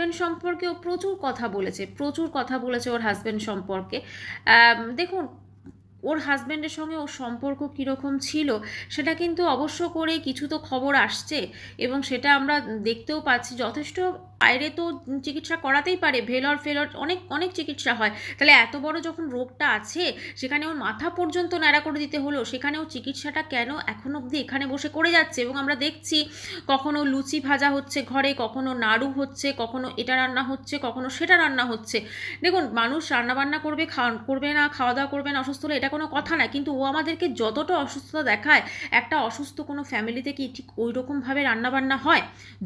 Husband সম্পর্কেও প্রচুর কথা বলেছে, প্রচুর কথা বলেছে ওর হাজব্যান্ড সম্পর্কে। দেখুন, ওর হাজব্যান্ডের সঙ্গে ওর সম্পর্ক কীরকম ছিল, সেটা কিন্তু অবশ্য করে কিছু তো খবর আসছে এবং সেটা আমরা দেখতেও পাচ্ছি। যথেষ্ট বাইরে তো চিকিৎসা করাতেই পারে, ভেলর ফেলর অনেক অনেক চিকিৎসা হয়। তাহলে এত বড় যখন রোগটা আছে, সেখানে ওর মাথা পর্যন্ত ন্যাড়া করে দিতে হলো, সেখানে ও চিকিৎসাটা কেন এখন অবধি এখানে বসে করে যাচ্ছে? এবং আমরা দেখছি কখনো লুচি ভাজা হচ্ছে ঘরে, কখনো নাড়ু হচ্ছে, কখনো এটা রান্না হচ্ছে, কখনো সেটা রান্না হচ্ছে। দেখুন, মানুষ রান্নাবান্না করবে খাওয়া করবে না খাওয়া দাওয়া করবে না, অসুস্থ হলে এটা কোনো কথা না, কিন্তু ও আমাদেরকে যতটা অসুস্থতা দেখায়, একটা অসুস্থ কোনো ফ্যামিলিতে কি ঠিক ওই রকমভাবে রান্নাবান্না হয়?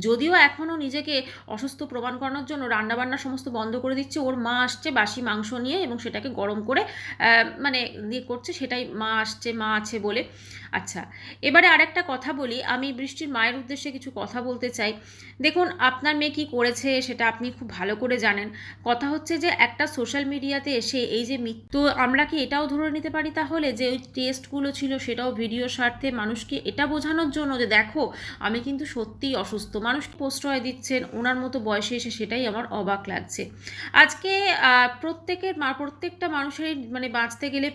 যদিও এখনও নিজেকে অসুস্থ প্রমাণ করানোর জন্য রান্নাবান্না সমস্ত বন্ধ করে দিচ্ছে। ওর মা আসছে বাসি মাংস নিয়ে এবং সেটাকে গরম করে মানে দিয়ে করছে, সেটাই মা আসছে, মা আছে বলে। আচ্ছা এবারে আরেকটা কথা বলি। আমি বৃষ্টির মায়ের উদ্দেশ্যে কিছু কথা বলতে চাই। দেখুন, আপনার মেয়ে কী করেছে সেটা আপনি খুব ভালো করে জানেন। কথা হচ্ছে যে, একটা সোশ্যাল মিডিয়াতে এসে এই যে মৃত্যু আমরা কি এটাও ধরে নিতে পারি তাহলে? যে ওই টেস্টগুলো ছিল, সেটাও ভিডিও স্বার্থে মানুষকে এটা বোঝানোর জন্য যে, দেখো, আমি কিন্তু সত্যিই অসুস্থ। মানুষকে প্রশ্রয় দিচ্ছেন, ওনার মতো বয়সে এসে সেটাই আমার অবাক লাগছে। আজকে প্রত্যেকের প্রত্যেকটা মানুষেরই মানে বাঁচতে গেলে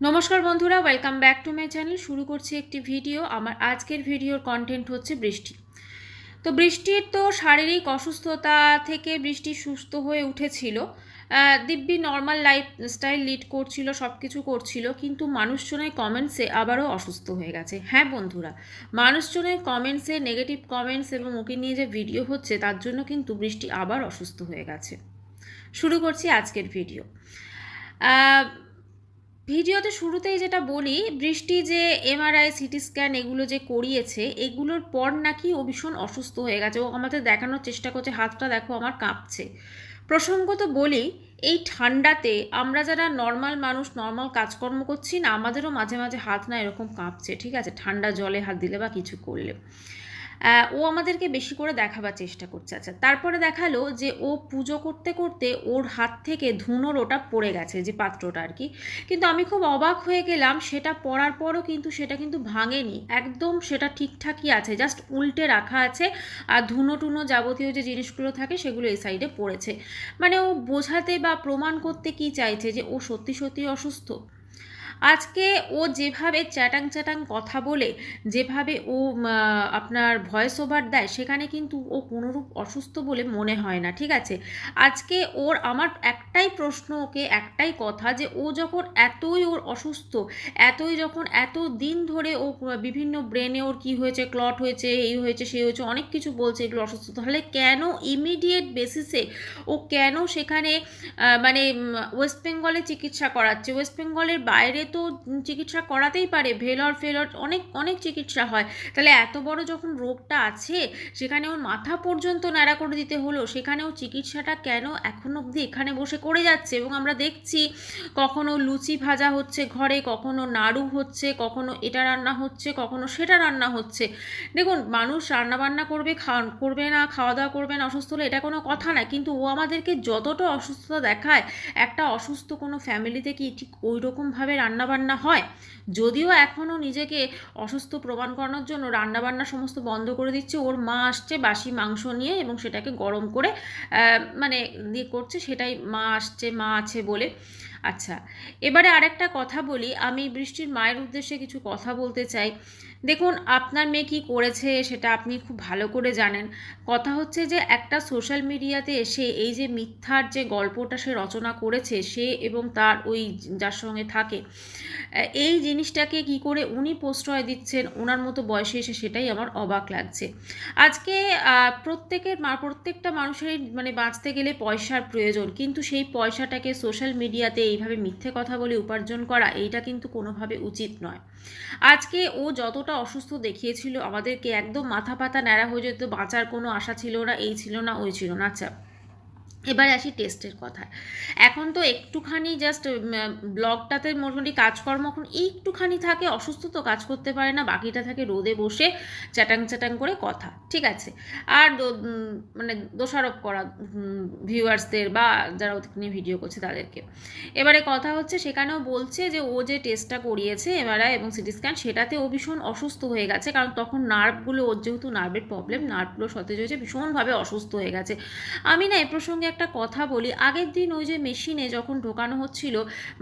নমস্কার বন্ধুরা welcome back to my channel শুরু করছি একটি ভিডিও আমার আজকের ভিডিওর কন্টেন্ট হচ্ছে বৃষ্টি। তো বৃষ্টির তো শারীরিক অসুস্থতা থেকে বৃষ্টি সুস্থ হয়ে উঠেছিল। দিব্যি নর্মাল লাইফ স্টাইল লিড করছিল সব কিছু করছিল, কিন্তু মানুষজনের কমেন্টসে আবারও অসুস্থ হয়ে গেছে। হ্যাঁ বন্ধুরা, মানুষজনের কমেন্টসে নেগেটিভ কমেন্টস এবং ওকে নিয়ে যে ভিডিও হচ্ছে, তার জন্য কিন্তু বৃষ্টি আবার অসুস্থ হয়ে গেছে। শুরু করছি আজকের ভিডিও ভিডিওতে শুরুতেই যেটা বলি, বৃষ্টি যে এমআরআই সিটি স্ক্যান এগুলো যে করিয়েছে, এগুলোর পর নাকি ও ভীষণ অসুস্থ হয়ে গেছে। ও আমাদের দেখানোর চেষ্টা করছে, হাতটা দেখো আমার কাঁপছে। প্রসঙ্গত বলি, এই ঠান্ডাতে আমরা যারা নর্মাল মানুষ নর্মাল কাজকর্ম করছি না, আমাদেরও মাঝে মাঝে হাত না এরকম কাঁপছে, ঠিক আছে? ঠান্ডা জলে হাত দিলে বা কিছু করলে। ও আমাদেরকে বেশি করে দেখাবার চেষ্টা করছে। আচ্ছা তারপরে দেখাল যে ও পুজো করতে করতে ওর হাত থেকে ধুনোর ওটা পড়ে গেছে, যে পাত্রটা আর কি। কিন্তু আমি খুব অবাক হয়ে গেলাম, সেটা পড়ার পরও কিন্তু সেটা কিন্তু ভাঙেনি। একদম সেটা ঠিকঠাকই আছে জাস্ট উল্টে রাখা আছে, আর ধুনো টুনো যাবতীয় যে জিনিসগুলো থাকে সেগুলো এই সাইডে পড়েছে। মানে ও বোঝাতে বা প্রমাণ করতে কি চাইছে যে ও সত্যি সত্যি অসুস্থ? আজকে ও যেভাবে চ্যাটাং চ্যাটাং কথা বলে, যেভাবে ও আপনার ভয়েস ওভার দেয়, সেখানে কিন্তু ও কোনোরূপ অসুস্থ বলে মনে হয় না, ঠিক আছে? আজকে ওর, আমার একটাই প্রশ্ন ওকে, একটাই কথা যে ও যখন এতই ওর অসুস্থ, এতই যখন এত দিন ধরে ও বিভিন্ন ব্রেনে ওর কি হয়েছে ক্লট হয়েছে, এই হয়েছে, সেই হয়েছে, অনেক কিছু বলছে এগুলো অসুস্থ। তাহলে কেন ইমিডিয়েট বেসিসে ও কেন সেখানে মানে ওয়েস্ট বেঙ্গলে চিকিৎসা করাচ্ছে? ওয়েস্ট বেঙ্গলের বাইরে তো চিকিৎসা করাতেই পারে, ভেলর ফেলর অনেক অনেক চিকিৎসা হয়। তাহলে এত বড় যখন রোগটা আছে সেখানে ওর মাথা পর্যন্ত ন্যাড়া করে দিতে হলো, সেখানেও চিকিৎসাটা কেন এখন অবধি এখানে বসে করে যাচ্ছে? এবং আমরা দেখছি কখনো লুচি ভাজা হচ্ছে ঘরে, কখনো নাড়ু হচ্ছে, কখনো এটা রান্না হচ্ছে, কখনো সেটা রান্না হচ্ছে। দেখুন, মানুষ রান্না বান্না করবে খাওয়া করবে না খাওয়া দাওয়া করবে না, অসুস্থ হলে এটা কোনো কথা না। কিন্তু ও আমাদেরকে যতটা অসুস্থতা দেখায়, একটা অসুস্থ কোনো ফ্যামিলিতে কি ঠিক ওই রকমভাবে রান্নাবান্না হয়, যদিও এখনও নিজেকে অসুস্থ প্রমাণ করানোর জন্য রান্নাবান্না সমস্ত বন্ধ করে দিচ্ছে। ওর মা আসছে বাসি মাংস নিয়ে এবং সেটাকে গরম করে মানে দিয়ে করছে, সেটাই মা আসছে, মা আছে বলে। আচ্ছা এবারে আরেকটা কথা বলি। আমি বৃষ্টির মায়ের উদ্দেশ্যে কিছু কথা বলতে চাই। দেখুন, আপনার মেয়ে কী করেছে সেটা আপনি খুব ভালো করে জানেন। কথা হচ্ছে যে, একটা সোশ্যাল মিডিয়াতে এসে এই যে মিথ্যার যে গল্পটা সে রচনা করেছে, সে এবং তার ওই যার সঙ্গে থাকে, এই জিনিসটাকে কি করে উনি প্রশ্রয় দিচ্ছেন ওনার মতো বয়সে এসে সেটাই আমার অবাক লাগছে। আজকে প্রত্যেকের প্রত্যেকটা মানুষেরই মানে বাঁচতে গেলে পয়সার প্রয়োজন। কিন্তু সেই পয়সাটাকে সোশ্যাল মিডিয়াতে এইভাবে মিথ্যে কথা বলে উপার্জন করা, এইটা কিন্তু কোনোভাবে উচিত নয়। আজকে ও যতটা অসুস্থ দেখিয়েছিল আমাদেরকে একদম মাথা পাতা ন্যাড়া হয়ে যেত, বাঁচার কোনো আশা ছিল না, এই ছিল না, ওই ছিল না আচ্ছা। এবারে আসি টেস্টের কথায়। এখন তো একটুখানি জাস্ট ব্লগটাতে মোটামুটি কাজকর্ম এখন একটুখানি থাকে, অসুস্থ তো কাজ করতে পারে না, বাকিটা থাকে রোদে বসে চ্যাটাং চ্যাটাং করে কথা, ঠিক আছে? আর মানে দোষারোপ করা ভিউয়ার্সদের বা যারা নিয়ে ভিডিও করছে তাদেরকে। এবারে কথা হচ্ছে সেখানেও বলছে যে ও যে টেস্টটা করিয়েছে এমআরআই এবং সিটি স্ক্যান সেটাতে ও ভীষণ অসুস্থ হয়ে গেছে, কারণ তখন নার্ভগুলো ওর যেহেতু নার্ভের প্রবলেম নার্ভগুলো সতেজ হয়েছে, ভীষণভাবে অসুস্থ হয়ে গেছে। আমি না এ প্রসঙ্গে একটা কথা বলি। আগের দিন ওই যে মেশিনে যখন ঢোকানো হচ্ছিল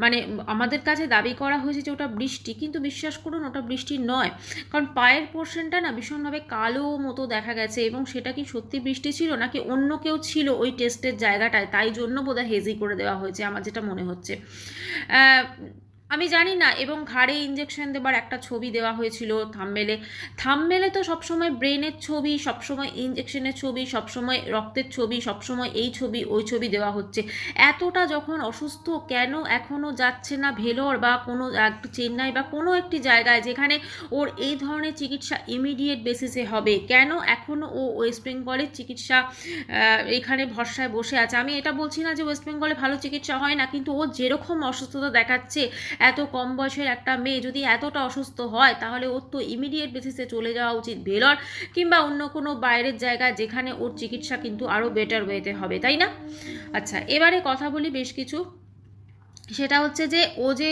মানে আমাদের কাছে দাবি করা হয়েছে যে ওটা বৃষ্টি, কিন্তু বিশ্বাস করুন ওটা বৃষ্টি নয়। কারণ পায়ের পোর্শনটা না ভীষণভাবে কালো মতো দেখা গেছে এবং সেটা কি সত্যি বৃষ্টি ছিল নাকি অন্য কেউ ছিল ওই টেস্টের জায়গাটায়? তাই জন্য বোধহয় হেজি করে দেওয়া হয়েছে, আমার যেটা মনে হচ্ছে। আমি জানি না, এবং ঘাড়ে ইঞ্জেকশন দেবার একটা ছবি দেওয়া হয়েছিল থামমেলে থামমেলে তো সবসময় ব্রেনের ছবি, সবসময় ইঞ্জেকশনের ছবি, সবসময় রক্তের ছবি, সবসময় এই ছবি, ওই ছবি দেওয়া হচ্ছে। এতটা যখন অসুস্থ, কেন এখনও যাচ্ছে না ভেলোর বা কোনো চেন্নাই বা কোনো একটি জায়গায় যেখানে ওর এই ধরনের চিকিৎসা ইমিডিয়েট বেসিসে হবে? কেন এখনও ও ওয়েস্ট বেঙ্গলের চিকিৎসা এখানে ভরসায় বসে আছে? আমি এটা বলছি না যে ওয়েস্ট বেঙ্গলে ভালো চিকিৎসা হয় না, কিন্তু ও যেরকম অসুস্থতা দেখাচ্ছে এত কম বয়সের একটা মেয়ে যদি এতটা অসুস্থ হয়, তাহলে ওর তো ইমিডিয়েট বেসিসে চলে যাওয়া উচিত ভেলর কিংবা অন্য কোনো বাইরের জায়গা যেখানে ওর চিকিৎসা কিন্তু আরও বেটার ওয়েতে হবে, তাই না? আচ্ছা এবারে কথা বলি বেশ কিছু সেটা হচ্ছে যে ও যে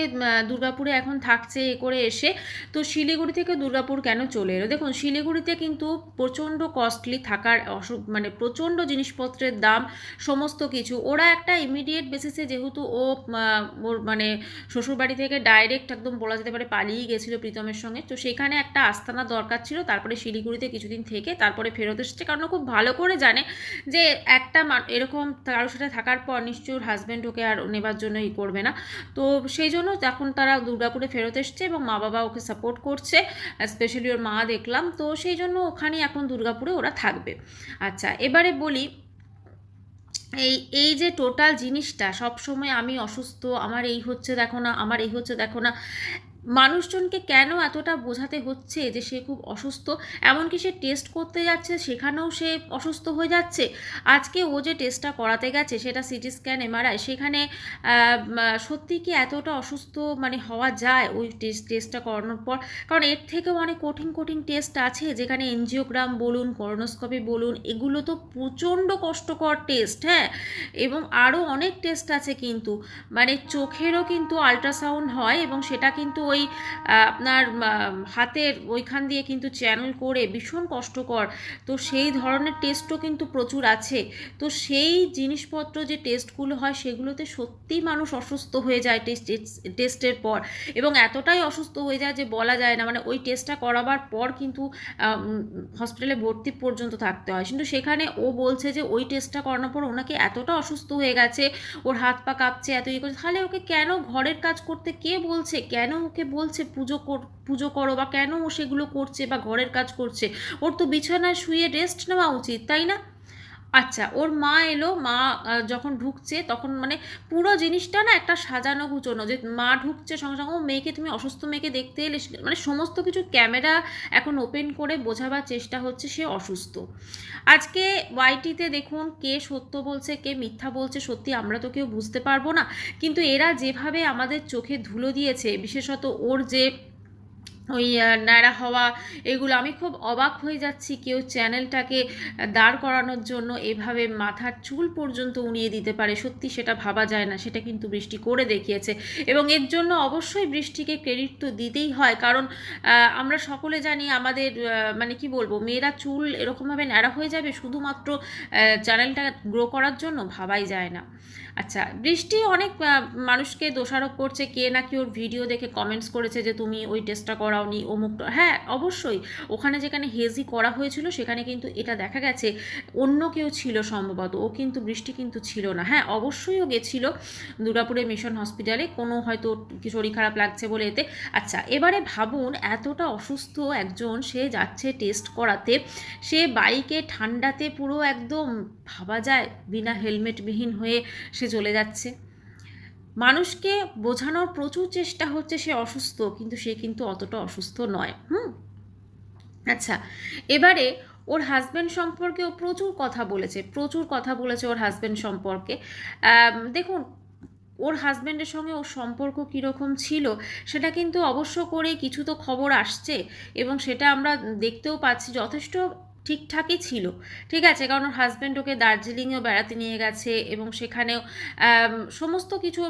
দুর্গাপুরে এখন থাকছে এ করে এসে, তো শিলিগুড়ি থেকে দুর্গাপুর কেন চলে এলো? দেখুন, শিলিগুড়িতে কিন্তু প্রচণ্ড কস্টলি থাকার অসু মানে প্রচণ্ড জিনিসপত্রের দাম, সমস্ত কিছু। ওরা একটা ইমিডিয়েট বেসিসে যেহেতু ও ওর মানে শ্বশুরবাড়ি থেকে ডাইরেক্ট একদম বলা যেতে পারে পালিয়ে গেছিল প্রীতমের সঙ্গে। তো সেখানে একটা আস্তানা দরকার ছিল, তারপরে শিলিগুড়িতে কিছুদিন থেকে, তারপরে ফেরত এসেছে। কারণ খুব ভালো করে জানে যে একটা এরকম কারোর সাথে থাকার পর নিশ্চয়ই হাজব্যান্ড ওকে আর নেবার জন্য ই করবে না। তো সেই জন্য এখন তারা দুর্গাপুরে ফেরত এসছে এবং মা বাবা ওকে সাপোর্ট করছে স্পেশালি ওর মা দেখলাম। তো সেই জন্য ওখানে এখন দুর্গাপুরে ওরা থাকবে। আচ্ছা এবারে বলি, এই এই যে টোটাল জিনিসটা, সবসময় আমি অসুস্থ, আমার এই হচ্ছে দেখো না, আমার এই হচ্ছে দেখো না মানুষজনকে কেন এতটা বোঝাতে হচ্ছে যে সে খুব অসুস্থ? এমনকি সে টেস্ট করতে যাচ্ছে, সেখানেও সে অসুস্থ হয়ে যাচ্ছে। আজকে ও যে টেস্টটা করাতে গেছে, সেটা সিটি স্ক্যান এমআরআই সেখানে সত্যি কি এতটা অসুস্থ মানে হওয়া যায় ওই টেস্ট টেস্টটা করানোর পর? কারণ এর থেকেও অনেক কঠিন কঠিন টেস্ট আছে, যেখানে এনজিওগ্রাম বলুন করোনোস্কোপি বলুন, এগুলো তো প্রচণ্ড কষ্টকর টেস্ট হ্যাঁ? এবং আরও অনেক টেস্ট আছে কিন্তু। মানে চোখেরও কিন্তু আল্ট্রাসাউন্ড হয় এবং সেটা কিন্তু ওই আপনার হাতের ওইখান দিয়ে কিন্তু চ্যানেল করে ভীষণ কষ্টকর। তো সেই ধরনের টেস্টও কিন্তু প্রচুর আছে। তো সেই জিনিসপত্র যে টেস্টগুলো হয়, সেগুলোতে সত্যিই মানুষ অসুস্থ হয়ে যায় টেস্ট টেস্টের পর। এবং এতটাই অসুস্থ হয়ে যায় যে বলা যায় না। মানে ওই টেস্টটা করাবার পর কিন্তু হসপিটালে ভর্তি পর্যন্ত থাকতে হয়। কিন্তু সেখানে ও বলছে যে ওই টেস্টটা করানোর পর ওনাকে এতটা অসুস্থ হয়ে গেছে, ওর হাত পা কাঁপছে, এত ইয়ে করছে। তাহলে ওকে কেন ঘরের কাজ করতে কে বলছে? কেন ওকে বলছে পুজো কর, পুজো করো বা কেন ও সেগুলো করছে বা ঘরের কাজ করছে? ওর তো বিছানায় শুয়ে রেস্ট নেওয়া উচিত, তাই না? আচ্ছা ওর মা এলো, মা যখন ঢুকছে, তখন মানে পুরো জিনিসটা না একটা সাজানো গুছোনো যে মা ঢুকছে সঙ্গে সঙ্গে, ও মেয়েকে তুমি অসুস্থ মেয়েকে দেখতে এলে মানে সমস্ত কিছু ক্যামেরা এখন ওপেন করে বোঝাবার চেষ্টা হচ্ছে সে অসুস্থ। আজকে ওয়াইটিতে দেখুন কে সত্য বলছে, কে মিথ্যা বলছে, সত্যি আমরা তো কেউ বুঝতে পারব না। কিন্তু এরা যেভাবে আমাদের চোখে ধুলো দিয়েছে, বিশেষত ওর যে ওই ন্যাড়া হওয়া এগুলো। আমি খুব অবাক হয়ে যাচ্ছি কেউ চ্যানেলটাকে দাঁড় করানোর জন্য এভাবে মাথার চুল পর্যন্ত উড়িয়ে দিতে পারে। সত্যি সেটা ভাবা যায় না, সেটা কিন্তু বৃষ্টি করে দেখিয়েছে। এবং এর জন্য অবশ্যই বৃষ্টিকে ক্রেডিট তো দিতেই হয়। কারণ আমরা সকলে জানি আমাদের মানে কি বলব, মেয়েরা চুল এরকমভাবে ন্যাড়া হয়ে যাবে শুধুমাত্র চ্যানেলটা গ্রো করার জন্য ভাবাই যায় না। আচ্ছা বৃষ্টি অনেক মানুষকে দোষারোপ করছে। কে নাকি ওর ভিডিও দেখে কমেন্টস করেছে যে, তুমি ওই টেস্টটা করাওনি, অমুক হ্যাঁ অবশ্যই। ওখানে যেখানে হেজি করা হয়েছিল, সেখানে কিন্তু এটা দেখা গেছে, অন্য কেউ ছিল সম্ভবত। ও কিন্তু, বৃষ্টি কিন্তু ছিল না। হ্যাঁ অবশ্যই ও গেছিল দুর্গাপুরের মিশন হসপিটালে কোনো হয়তো শরীর খারাপ লাগছে বলে এতে। আচ্ছা এবারে ভাবুন, এতটা অসুস্থ একজন, সে যাচ্ছে টেস্ট করাতে। সে বাইকে ঠান্ডাতে পুরো একদম ভাবা যায়, বিনা হেলমেটবিহীন হয়ে সে চলে যাচ্ছে। মানুষকে বোঝানোর প্রচুর চেষ্টা হচ্ছে সে অসুস্থ, কিন্তু সে কিন্তু অতটা অসুস্থ নয়। হুম? আচ্ছা এবারে ওর হাজব্যান্ড সম্পর্কে ও প্রচুর কথা বলেছে, প্রচুর কথা বলেছে ওর হাজব্যান্ড সম্পর্কে। দেখুন, ওর হাজব্যান্ডের সঙ্গে ওর সম্পর্ক কীরকম ছিল, সেটা কিন্তু অবশ্য করে কিছু তো খবর আসছে এবং সেটা আমরা দেখতেও পাচ্ছি। যথেষ্ট ঠিকঠাকই ছিল। ঠিক আছে, কারণ ওর হাজব্যান্ড ওকে দার্জিলিংয়েও বেড়াতে নিয়ে গেছে এবং সেখানেও সমস্ত কিছু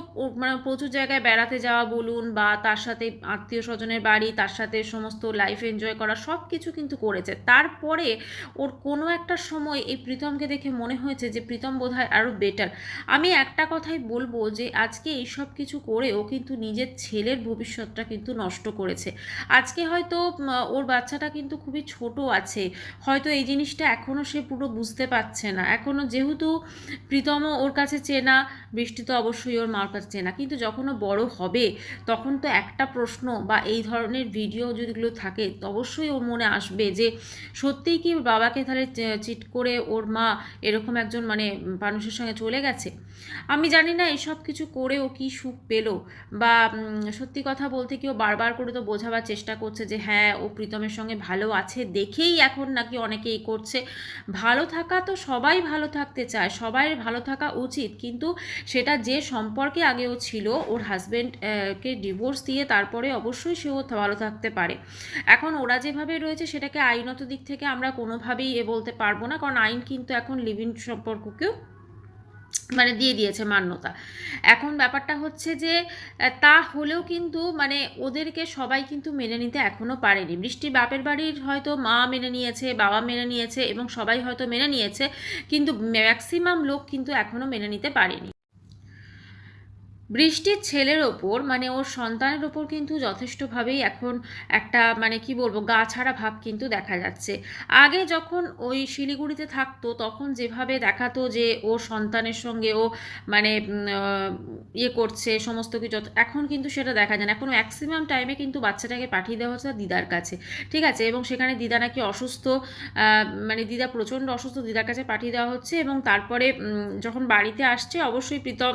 মানে প্রচুর জায়গায় বেড়াতে যাওয়া বলুন বা তার সাথে আত্মীয় স্বজনের বাড়ি, তার সাথে সমস্ত লাইফ এনজয় করা সব কিছু কিন্তু করেছে। তারপরে ওর কোনো একটা সময় এই প্রীতমকে দেখে মনে হয়েছে যে প্রীতম বোধ হয় আরও বেটার আমি একটা কথাই বলব যে আজকে এই সব কিছু করে ও কিন্তু নিজের ছেলের ভবিষ্যৎটা কিন্তু নষ্ট করেছে। আজকে হয়তো ওর বাচ্চাটা কিন্তু খুবই ছোট আছে। হয়তো এই জিনিসটা এখনও সে পুরো বুঝতে পারছে না। এখনও যেহেতু প্রীতম ওর কাছে চেনা, বৃষ্টি তো অবশ্যই ওর মার কাছে চেনা। কিন্তু যখন ও বড় হবে, তখন তো একটা প্রশ্ন বা এই ধরনের ভিডিও যদিগুলো থাকে অবশ্যই ওর মনে আসবে যে, সত্যিই কি বাবাকে তাহলে চিট করে ওর মা এরকম একজন মানে মানুষের সঙ্গে চলে গেছে? আমি জানি না এসব কিছু করে ও কি সুখ পেল বা সত্যি কথা বলতে কি ও বারবার করে তো বোঝাবার চেষ্টা করছে যে হ্যাঁ ও প্রীতমের সঙ্গে ভালো আছে দেখেই এখন নাকি অনেকেই করছে। ভালো থাকা তো সবাই ভালো থাকতে চায়, সবাই ভালো থাকা উচিত। কিন্তু সেটা যে সম্পর্কে আগেও ছিল, ওর হাজব্যান্ডকে ডিভোর্স দিয়ে তারপরে অবশ্যই সেও ভালো থাকতে পারে। এখন ওরা যেভাবে রয়েছে, সেটাকে আইনত দিক থেকে আমরা কোনোভাবেই এ বলতে পারব না। কারণ আইন কিন্তু এখন লিভিং সম্পর্ককেও মানে দিয়ে দিয়েছে মান্যতা। এখন ব্যাপারটা হচ্ছে যে তা হলেও কিন্তু মানে ওদেরকে সবাই কিন্তু মেনে নিতে এখনও পারেনি। বৃষ্টি বাপের বাড়ির হয়তো মা মেনে নিয়েছে, বাবা মেনে নিয়েছে এবং সবাই হয়তো মেনে নিয়েছে, কিন্তু ম্যাক্সিমাম লোক কিন্তু এখনও মেনে নিতে পারেনি। বৃষ্টির ছেলের ওপর মানে ওর সন্তানের ওপর কিন্তু যথেষ্টভাবেই এখন একটা মানে কি বলব, গা ছাড়া ভাব কিন্তু দেখা যাচ্ছে। আগে যখন ওই শিলিগুড়িতে থাকতো, তখন যেভাবে দেখাতো যে ওর সন্তানের সঙ্গে ও মানে ইয়ে করছে, সমস্ত কিছু, এখন কিন্তু সেটা দেখা যায় না। এখন ম্যাক্সিমাম টাইমে কিন্তু বাচ্চাটাকে পাঠিয়ে দেওয়া হচ্ছে দিদার কাছে, ঠিক আছে? এবং সেখানে দিদা নাকি অসুস্থ মানে দিদা প্রচণ্ড অসুস্থ, দিদার কাছে পাঠিয়ে দেওয়া হচ্ছে এবং তারপরে যখন বাড়িতে আসছে, অবশ্যই প্রীতম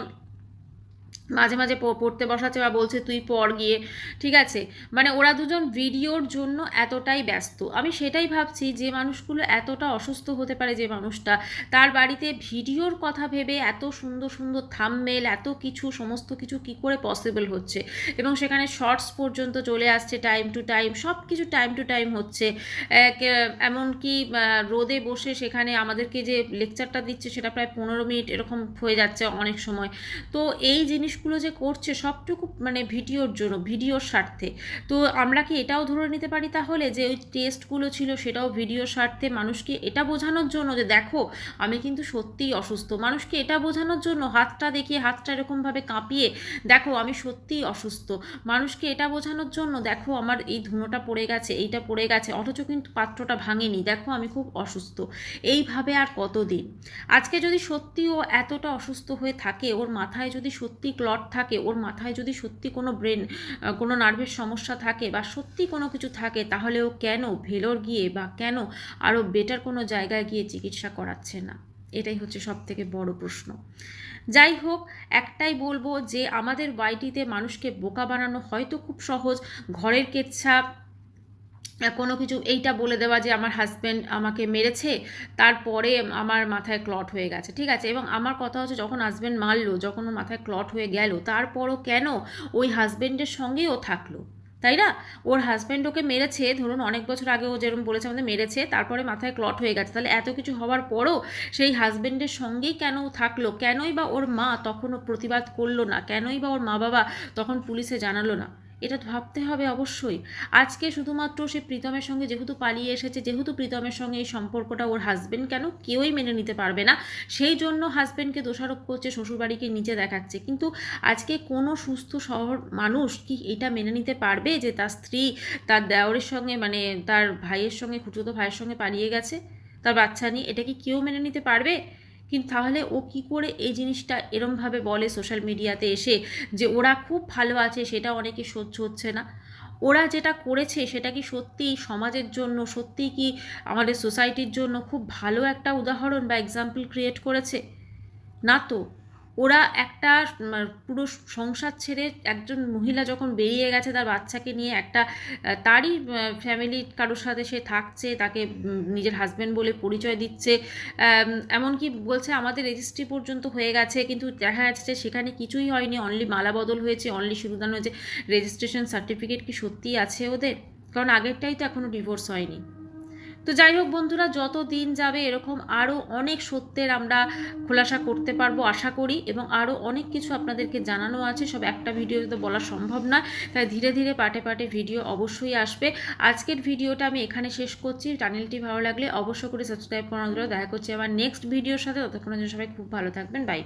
মাঝে মাঝে পড়তে বসাচ্ছে বা বলছে তুই পড় গিয়ে, ঠিক আছে? মানে ওরা দুজন ভিডিওর জন্য এতটাই ব্যস্ত। আমি সেটাই ভাবছি যে মানুষগুলো এতটা অসুস্থ হতে পারে যে মানুষটা, তার বাড়িতে ভিডিওর কথা ভেবে এত সুন্দর সুন্দর থামমেল এত কিছু, সমস্ত কিছু কি করে পসিবল হচ্ছে? এবং সেখানে শর্টস পর্যন্ত চলে আসছে টাইম টু টাইম সব কিছু টাইম টু টাইম হচ্ছে এমনকি রোদে বসে সেখানে আমাদেরকে যে লেকচারটা দিচ্ছে সেটা প্রায় পনেরো মিনিট এরকম হয়ে যাচ্ছে অনেক সময়। তো এই জিনিসগুলো যে করছে সবটুকু মানে ভিডিওর জন্য, ভিডিওর স্বার্থে। তো আমরা কি এটাও ধরে নিতে পারি তাহলে যে ওই টেস্টগুলো ছিল সেটাও ভিডিওর স্বার্থে মানুষকে এটা বোঝানোর জন্য যে দেখো, আমি কিন্তু সত্যিই অসুস্থ। মানুষকে এটা বোঝানোর জন্য হাতটা দেখিয়ে হাতটা এরকমভাবে কাঁপিয়ে, দেখো আমি সত্যিই অসুস্থ। মানুষকে এটা বোঝানোর জন্য দেখো আমার এই ধুনোটা পড়ে গেছে, এইটা পড়ে গেছে, অথচ কিন্তু পাত্রটা ভাঙেনি। দেখো আমি খুব অসুস্থ। এইভাবে আর কতদিন? আজকে যদি সত্যি ও এতটা অসুস্থ হয়ে থাকে, ওর মাথায় যদি সত্যি ক্লট থাকে, ওর মাথায় যদি সত্যি কোনো ব্রেন কোনো নার্ভের সমস্যা থাকে বা সত্যি কোনো কিছু থাকে, তাহলে ও কেন ভেলোর গিয়ে বা কেন আরও বেটার কোনো জায়গায় গিয়ে চিকিৎসা করাচ্ছে না? এটাই হচ্ছে সব থেকে বড় প্রশ্ন। যাই হোক, একটাই বলব যে আমাদের বাড়িটিতে মানুষকে বোকা বানানো হয়তো খুব সহজ, ঘরের কেচ্ছা কোনো কিছু এইটা বলে দেওয়া যে আমার হাজব্যান্ড আমাকে মেরেছে, তারপরে আমার মাথায় ক্লট হয়ে গেছে, ঠিক আছে? এবং আমার কথা হচ্ছে যখন হাজব্যান্ড মারলো, যখন মাথায় ক্লট হয়ে গেল, তারপরও কেন ওই হাজব্যান্ডের সঙ্গেই ও থাকল, তাই না? ওর হাজব্যান্ড ওকে মেরেছে, ধরুন অনেক বছর আগে ও যেরকম বলেছে আমাদের মেরেছে, তারপরে মাথায় ক্লট হয়ে গেছে, তাহলে এত কিছু হওয়ার পরও সেই হাজব্যান্ডের সঙ্গেই কেন থাকল? কেনই বা ওর মা তখন প্রতিবাদ করল না? কেনই বা ওর মা বাবা তখন পুলিশে জানালো না? এটা ভাবতে হবে অবশ্যই। আজকে শুধুমাত্র সে প্রীতমের সঙ্গে যেহেতু পালিয়ে এসেছে, যেহেতু প্রীতমের সঙ্গে এই সম্পর্কটা ওর হাজবেন্ড কেন কেউই মেনে নিতে পারবে না, সেই জন্য হাজবেন্ডকে দোষারোপ করছে, শ্বশুরবাড়িকে নিচে দেখাচ্ছে। কিন্তু আজকে কোনো সুস্থ শহর মানুষ কি এটা মেনে নিতে পারবে যে তার স্ত্রী তার দেওরের সঙ্গে মানে তার ভাইয়ের সঙ্গে খুচুতো ভাইয়ের সঙ্গে পালিয়ে গেছে, তার বাচ্চা নিয়ে, এটা কি কেউ মেনে নিতে পারবে? কিন্তু তাহলে ও কি করে এই জিনিসটা এরমভাবে বলে সোশ্যাল মিডিয়াতে এসে যে ওরা খুব ভালো আছে সেটা অনেকে সহ্য হচ্ছে না? ওরা যেটা করেছে সেটা কি সত্যিই সমাজের জন্য, সত্যিই কি আমাদের সোসাইটির জন্য খুব ভালো একটা উদাহরণ বা এক্সাম্পল ক্রিয়েট করেছে? না তো। ওরা একটা উম, পুরো সংসার ছেড়ে একজন মহিলা যখন বেরিয়ে গেছে তার বাচ্চাকে নিয়ে একটা তারই ফ্যামিলি কারোর সাথে সে থাকছে তাকে নিজের হাজব্যান্ড বলে পরিচয় দিচ্ছে এমনকি বলছে আমাদের রেজিস্ট্রি পর্যন্ত হয়ে গেছে কিন্তু দেখা যাচ্ছে সেখানে কিছুই হয়নি অনলি মালা বদল হয়েছে অনলি সিঁদুরদান হয়েছে রেজিস্ট্রেশন সার্টিফিকেট কি সত্যিই আছে ওদের? কারণ আগেরটাই তো এখনও ডিভোর্স হয়নি। তো যাই হোক বন্ধুরা যত দিন যাবে এরকম আরও অনেক সত্যের আমরা খোলাসা করতে পারব, আশা করি, এবং আরও অনেক কিছু আপনাদেরকে জানানো আছে। সব একটা ভিডিওতে তো বলা সম্ভব নয়, তাই ধীরে ধীরে পাটে পাটে ভিডিও অবশ্যই আসবে। আজকের ভিডিওটা আমি এখানে শেষ করছি। চ্যানেলটি ভালো লাগলে অবশ্য করে সাবস্ক্রাইব করানো। দেখা করছি আবার নেক্সট ভিডিওর সাথে। ততক্ষণের জন্য সবাই খুব ভালো থাকবেন। বাই